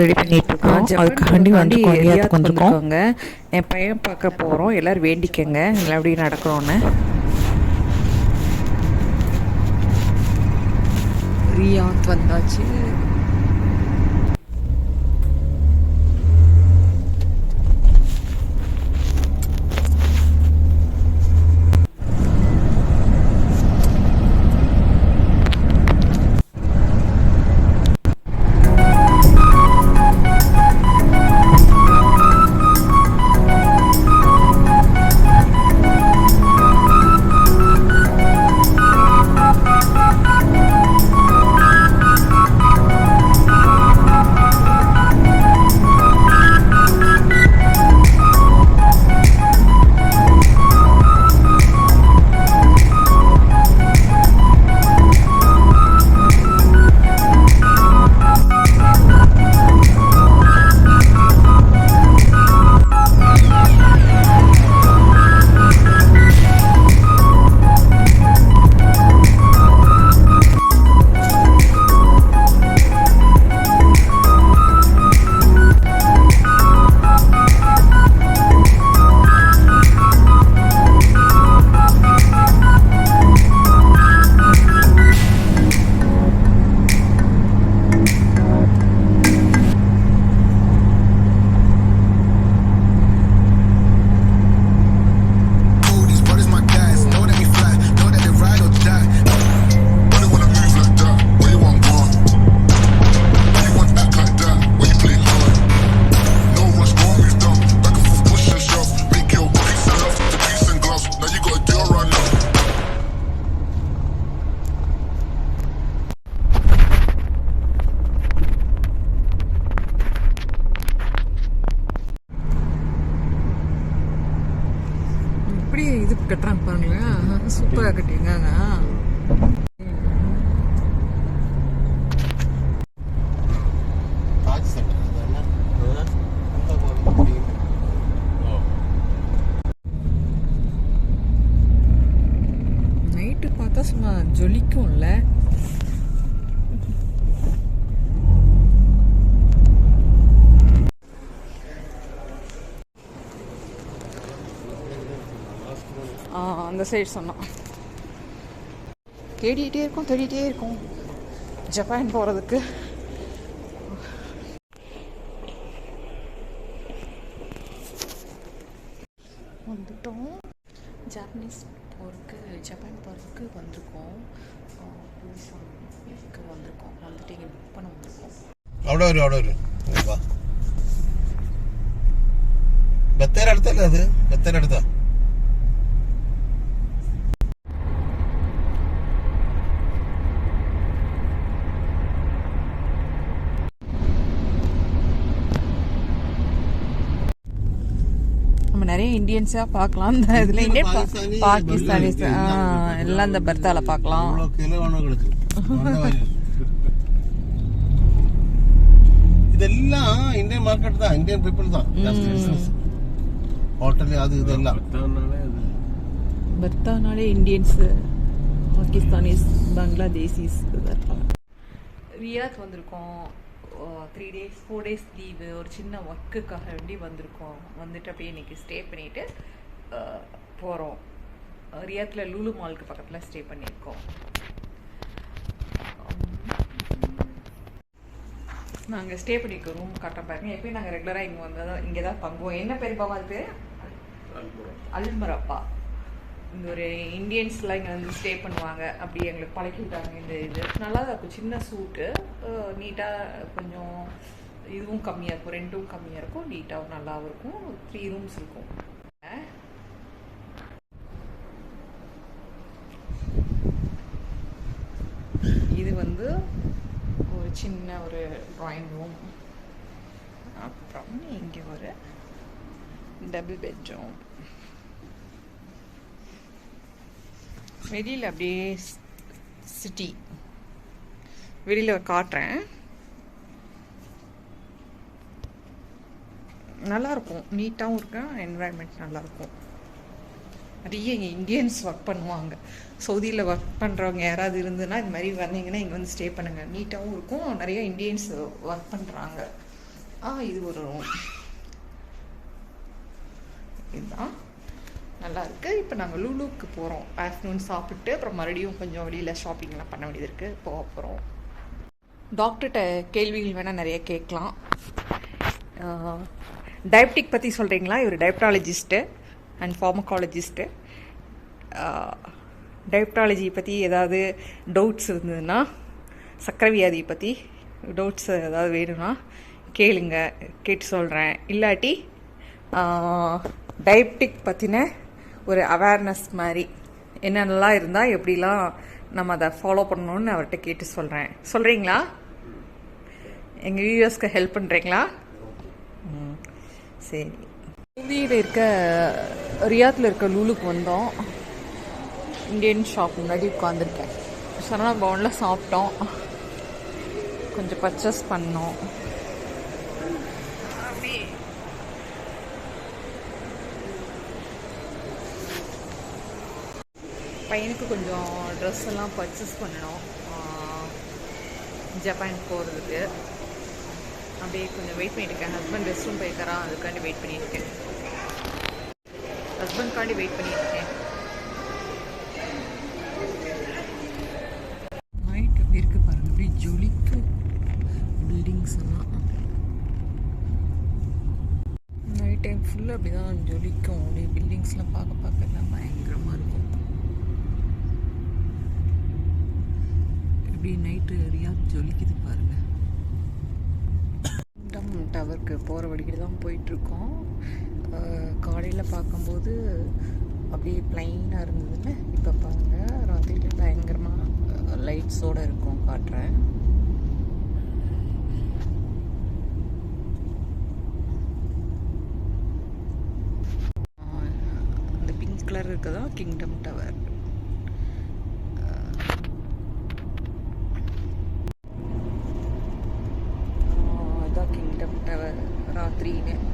Ready பண்ணிட்டு இருக்கோம் அதுக்காண்டி வந்து வந்திருக்கோம். வந்திருக்கோங்க என் பையன் பார்க்க போகிறோம் எல்லோரும் வேண்டிக்கங்க. நல்லபடியாக நடக்கணும்னு. ரியாத் வந்தாச்சு. சைடு சொன்னான் தேடிக்கிட்டே இருக்கும் தேடிக்கிட்டே இருக்கும். ஜப்பான் போகிறதுக்கு வந்துட்டோம். ஜாப்பனீஸ் போகிறதுக்கு ஜப்பான் போகிறதுக்கு வந்திருக்கோம். இதுக்கு வந்திருக்கோம். வந்துட்டு இங்கே புக் பண்ண வந்திருக்கோம். அவ்வளோ வரும் அவ்வளோ வரும் பத்தேர் அடுத்தல அது? பத்தேர் அடுத்தா நிறைய இந்தியன்ஸாக பார்க்கலாம். இந்த இதில் இந்தியன் பாகிஸ்தானி, பாகிஸ்தானிஸ் எல்லாம் இந்த பர்த்தால பார்க்கலாம். இதெல்லாம் இந்தியன் மார்க்கெட் தான். இந்தியன் பீப்புள் தான். ஹோட்டல் அது இதெல்லாம் பர்த்தானாலே இந்தியன்ஸு பாகிஸ்தானிஸ் பங்களாதேசிஸ் ரியாத் வந்திருக்கோம். Three days four days leave ஒரு சின்ன ஒர்க்குக்காக வேண்டி வந்திருக்கோம். வந்துட்டு அப்படியே இன்னைக்கு ஸ்டே பண்ணிட்டு போகிறோம் ரியாத்தில் லூலு மாலுக்கு பக்கத்தில் ஸ்டே பண்ணியிருக்கோம். நாங்கள் ஸ்டே பண்ணியிருக்கோம் ரூம் காட்ட பாருங்க. எப்பயும் நாங்கள் ரெகுலராக இங்கே வந்தால் இங்கே தான் தங்குவோம். என்ன பேர் பாவா அது பேர்? அல்மரப்பா இந்த ஒரு இந்தியன்ஸ்லாம் இங்கே வந்து ஸ்டே பண்ணுவாங்க. அப்படி எங்களுக்கு பழக்கி விட்டாங்க இந்த இது. நல்லா தான் இருக்கும். சின்ன சூட்டு நீட்டாக கொஞ்சம் இதுவும் கம்மியாக இருக்கும். ரெண்டும் கம்மியாக இருக்கும். நீட்டாகவும் நல்லாவும் இருக்கும். த்ரீ ரூம்ஸ் இருக்கும். இது வந்து ஒரு சின்ன ஒரு ட்ராயிங் ரூம் அப்புறம் இங்கே ஒரு டபுள் பெட்ரூம் வெளியில் அப்படியே சிட்டி வெளியில் காட்டுறேன். நல்லாயிருக்கும் நீட்டாகவும் இருக்கும் என்வாயன்மெண்ட் நல்லாயிருக்கும் நிறைய இங்கே இந்தியன்ஸ் ஒர்க் பண்ணுவாங்க. சவுதியில் ஒர்க் பண்ணுறவங்க யாராவது இருந்துன்னா இது மாதிரி வந்தீங்கன்னா இங்கே வந்து ஸ்டே பண்ணுங்கள் நீட்டாகவும் இருக்கும். நிறைய இந்தியன்ஸ் ஒர்க் பண்ணுறாங்க ஆ இது ஒரு ரூம் இதுதான். நல்லா இருக்குது இப்போ நாங்கள் லூலூக்கு போகிறோம் ஆஃப்டர்நூன் சாப்பிட்டு அப்புறம் மறுபடியும் கொஞ்சம் வெளியில் ஷாப்பிங்லாம் பண்ண வேண்டியது இருக்குது போக போகிறோம் டாக்டர்கிட்ட கேள்விகள் வேணால் நிறைய கேட்கலாம். டயபெட்டிக் பற்றி சொல்கிறீங்களா இவர் டயப்டாலஜிஸ்ட்டு அண்ட் ஃபார்மகாலஜிஸ்ட்டு டயப்டாலஜி பற்றி ஏதாவது டவுட்ஸ் இருந்ததுன்னா சக்கரை வியாதியை பற்றி டவுட்ஸ் ஏதாவது வேணும்னா கேளுங்க. கேட்டு சொல்கிறேன் இல்லாட்டி டயபெட்டிக் பற்றின ஒரு அவேர்னஸ் மாதிரி. என்னென்னலாம் இருந்தால் எப்படிலாம் நம்ம அதை ஃபாலோ பண்ணணும்னு அவர்கிட்ட கேட்டு சொல்கிறேன் சொல்கிறீங்களா எங்கள் வியூவர்ஸ்க்கு ஹெல்ப் பண்ணுறீங்களா ம். சரி. இந்தியில் இருக்க ரியாத்தில் இருக்க லூலுக்கு வந்தோம். இந்தியன் ஷாப் முன்னாடி உட்காந்துருக்கேன் சரணா பவனில் சாப்பிட்டோம். கொஞ்சம் பர்ச்சேஸ் பண்ணோம். பையனுக்கு கொஞ்சம் ட்ரெஸ் எல்லாம் பர்ச்சேஸ் பண்ணணும். ஜப்பான் போகிறதுக்கு அப்படியே கொஞ்சம் வெயிட் பண்ணியிருக்கேன் ஹஸ்பண்ட் ரெஸ்ட் ரூம் போயிருக்காரா? அதுக்காண்டி வெயிட் பண்ணியிருக்கேன் ஹஸ்பண்ட்காண்டி வெயிட் பண்ணியிருக்கேன் நைட் எப்படி இருக்கு அப்படியே ஜொலிக்கு பில்டிங்ஸ் எல்லாம். நைட் டைம் ஃபுல்லாக அப்படி தான் ஜொலிக்கும் அப்படியே பில்டிங்ஸ்லாம் பார்க்க பார்க்க எல்லாம் பயங்கரமாக இருக்கும் எப்படி நைட்டு ரியாத் ஜொலிக்குது பாருங்க. டம் டவருக்கு போகிற வழிக்கிட்டு தான் போயிட்டுருக்கோம். காலையில் பார்க்கும்போது அப்படியே ப்ளைனாக இருந்ததுன்னு இப்போ பாருங்கள் ராத்திரியில் பயங்கரமாக லைட்ஸோடு இருக்கும் காட்டுறேன். அந்த பிங்க் கலர் இருக்கதான் கிங்டம் டவர் read.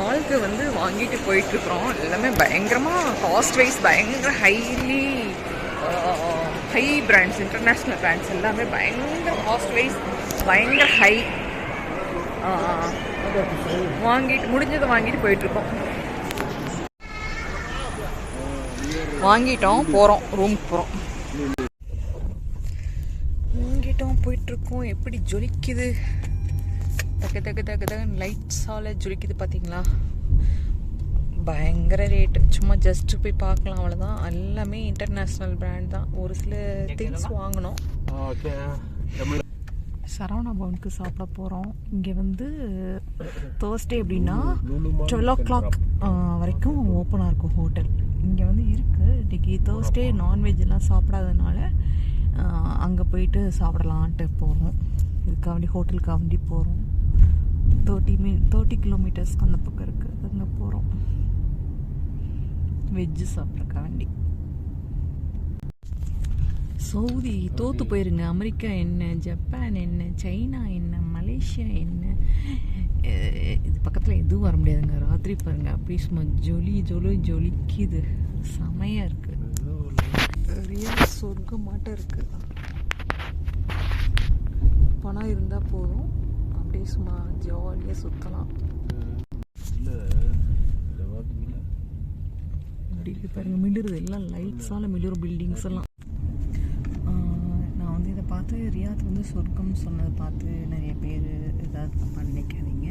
மால்க்கு வந்து வாங்கிட்டு போயிட்டு இருக்கிறோம் எல்லாமே பயங்கரமாக காஸ்ட் வைஸ் பயங்கர highly high brands international brands எல்லாமே பயங்கர காஸ்ட் வைஸ் பயங்கர ஹை வாங்கிட்டு முடிஞ்சதை வாங்கிட்டு போயிட்டுருக்கோம். வாங்கிட்டோம் போகிறோம் ரூமுக்கு போகிறோம் வாங்கிட்டோம் போயிட்டுருக்கோம். எப்படி ஜொலிக்குது? தக்க தக்க தக்க தக்க லைட்ஸால் ஜொலிக்குது பார்த்தீங்களா பயங்கர ரேட்டு சும்மா ஜஸ்ட் போய் பார்க்கலாம் அவ்வளோதான் எல்லாமே இன்டர்நேஷ்னல் பிராண்ட் தான். ஒரு சில திங்ஸ் வாங்கினோம் சரவணா பவனுக்கு சாப்பிட போகிறோம் இங்கே வந்து தேர்ஸ்டே எப்படின்னா டுவெல் ஓ கிளாக் வரைக்கும் ஓப்பனாக இருக்கும் ஹோட்டல் இங்கே வந்து இருக்குது இன்றைக்கி தேர்ஸ்டே நான்வெஜ் எல்லாம் சாப்பிடாதனால அங்கே போயிட்டு சாப்பிடலான்ட்டு போகிறோம் இதுக்காக வேண்டி ஹோட்டலுக்காக வேண்டி போகிறோம் தேர்ட்டி மீ தேர்ட்டி கிலோமீட்டர்ஸ்க்கு அந்த பக்கம் இருக்குது அங்கே போகிறோம் வெஜ்ஜு சாப்பிட்றக்கா வண்டி. சவுதி தோத்து போயிருங்க. அமெரிக்கா என்ன ஜப்பான் என்ன சைனா என்ன மலேசியா என்ன? இது பக்கத்தில் எதுவும் வர முடியாதுங்க. ராத்திரி பாருங்க. அப்படியே சும்மா ஜொலி ஜொலி ஜொலிக்குது. செமையாக இருக்குது ரியல் சொர்க்கம் இருக்குது பணம் இருந்தால் போதும். அப்படியே சும்மா ஜாலியாக சுற்றலாம் இப்படி இருக்கு பாருங்க மிளிருது எல்லாம் லைட்ஸால் மிளிரும் பில்டிங்ஸ் எல்லாம். நான் வந்து இதை பார்த்து ரியாத் வந்து சொர்க்கம் சொன்னதை பார்த்து நிறைய பேர் ஏதாவது தப்பாக நினைக்காதீங்க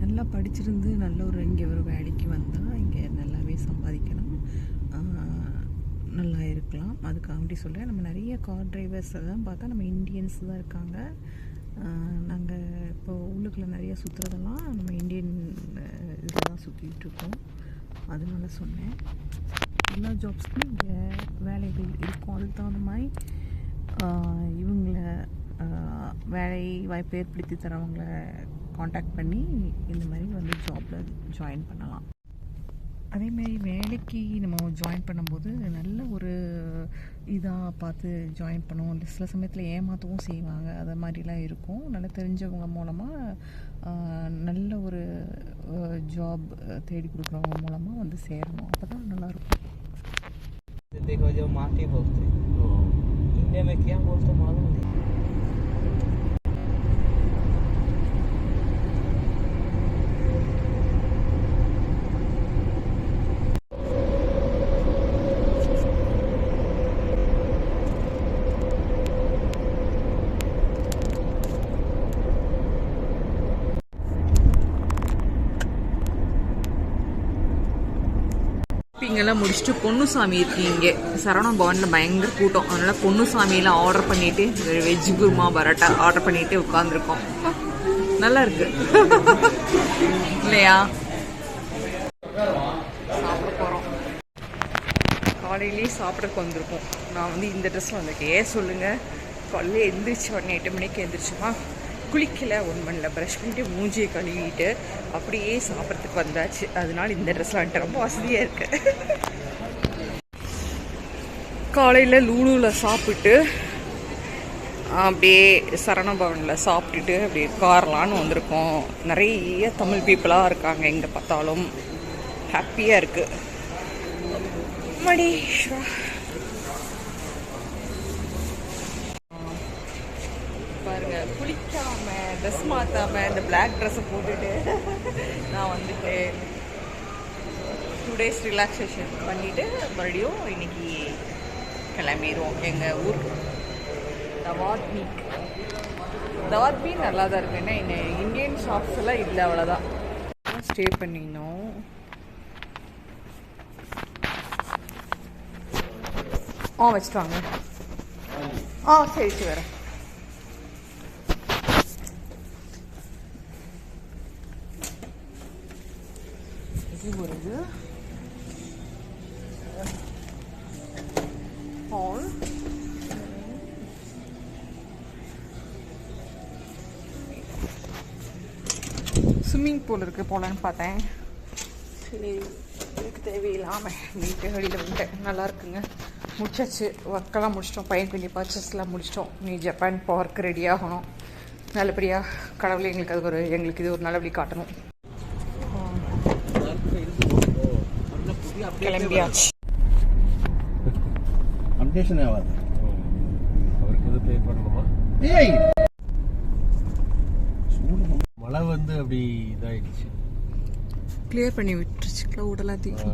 நல்லா படிச்சிருந்து நல்ல ஒரு இங்கே ஒரு வேலைக்கு வந்தால் இங்கே நல்லாவே சம்பாதிக்கலாம். ஆஹ் நல்லா இருக்கலாம். அதுக்காண்டி சொல்கிறேன் நம்ம நிறைய கார் டிரைவர்ஸ் எல்லாம் பார்த்தா நம்ம இந்தியன்ஸ் தான் இருக்காங்க. நாங்கள் இப்போ உள்ளுக்குள்ள நிறைய சுற்றுறதெல்லாம் நம்ம இந்தியன் இதில் தான் சுற்றிக்கிட்டு இருக்கோம் அதனால சொன்னேன். எல்லா ஜாப்ஸ்க்கும் இங்கே வேலைகள் இருக்கும். அதுக்கு தகுந்த மாதிரி இவங்கள வேலை வாய்ப்பு ஏற்படுத்தி தரவங்களை காண்டாக்ட் பண்ணி இந்த மாதிரி வந்து ஜாப்பில் ஜாயின் பண்ணலாம். அதேமாரி வேலைக்கு நம்ம ஜாயின் பண்ணும்போது நல்ல ஒரு இதாக பார்த்து ஜாயின் பண்ணுவோம் இல்ல சில சமயத்தில் ஏமாற்றவும் செய்வாங்க அது மாதிரிலாம் இருக்கும் நல்லா தெரிஞ்சவங்க மூலமாக நல்ல ஒரு ஜாப் தேடி கொடுக்குறவங்க மூலமாக வந்து சேரணும் அப்போ தான் நல்லாயிருக்கும் देखो जो माटी बोलते इंडिया में क्या बोलते मालूम नहीं ஷாப்பிங்கெல்லாம் முடிச்சுட்டு பொன்னுசாமி இருக்கு இங்கே. சரவண பவனில் பயங்கர கூட்டம். அதனால பொன்னுசாமியெல்லாம் ஆர்டர் பண்ணிட்டு வெஜ் குருமா பரோட்டா ஆர்டர் பண்ணிட்டு உட்காந்துருக்கோம் நல்லா இருக்கு. இல்லையா? சாப்பிட போகிறோம் காலையிலேயே சாப்பிட்றதுக்கு வந்திருக்கோம். நான் வந்து இந்த ட்ரெஸ்ஸில் வந்திருக்கேன். ஏன் சொல்லுங்கள் காலையில் எந்திரிச்சு உடனே எட்டு மணிக்கு எந்திரிச்சுமா? குளிக்கலை ஒன் பண்ணல ப்ரஷ் பண்ணிட்டு மூஞ்சியை கழுவிட்டு அப்படியே சாப்பிட்றதுக்கு வந்தாச்சு. அதனால இந்த ட்ரெஸ் வந்துட்டு ரொம்ப வசதியாக இருக்கு. காலையில் லூலூவில் சாப்பிட்டு அப்படியே சரணபவனில் சாப்பிட்டுட்டு அப்படியே கார்லான்னு வந்திருக்கோம். நிறைய தமிழ் பீப்புளாக இருக்காங்க எங்கே பார்த்தாலும். ஹாப்பியாக இருக்குது மடீஸ்வா பாருங்க குளிக்காம ட்ரெஸ் இந்த பிளாக் ட்ரெஸ்ஸை போட்டுட்டு நான் வந்துட்டு டூ டேஸ் ரிலாக்ஸேஷன் பண்ணிவிட்டு மறுபடியும் இன்னைக்கு கிளம்பிடுவோம் எங்கள் ஊர் தவாத் மீன் தவாத் மீன் நல்லா தான் இருக்கு. ஏன்னா இந்த இந்தியன் ஷாப்ஸ் எல்லாம் இல்லை அவ்வளோதான் ஸ்டே பண்ணினோம் ஆ வச்சுட்டு வாங்க. ஆ சரி சரி வரேன். இது ஒரு இது ஹால் ஸ்விம்மிங் பூல் இருக்குது போலன்னு பார்த்தேன். சரி இதுக்கு தேவையில்லாமல் வீட்டு வெளியில் வந்துட்டேன் நல்லா இருக்குங்க. முடிச்சாச்சு. ஒர்க்கெல்லாம் முடிச்சிட்டோம். பையன் கொஞ்சம் பர்ச்சேஸ்லாம் முடிச்சிட்டோம். நீ ஜப்பான் போகிறக்கு ரெடி ஆகணும். நல்லபடியாக கடவுள் எங்களுக்கு அது ஒரு எங்களுக்கு இது ஒரு நல்லபடி காட்டணும். கிளம்பியாச்சு. அப்டேஷன் ஆகாது. அவருக்கு இது பே பண்ணணுமா? ஏய்! மழை வந்து அப்படி இதாயிடுச்சு. கிளியர் பண்ணி விட்டுருச்சு. க்ளவுட் எல்லாத்தையும்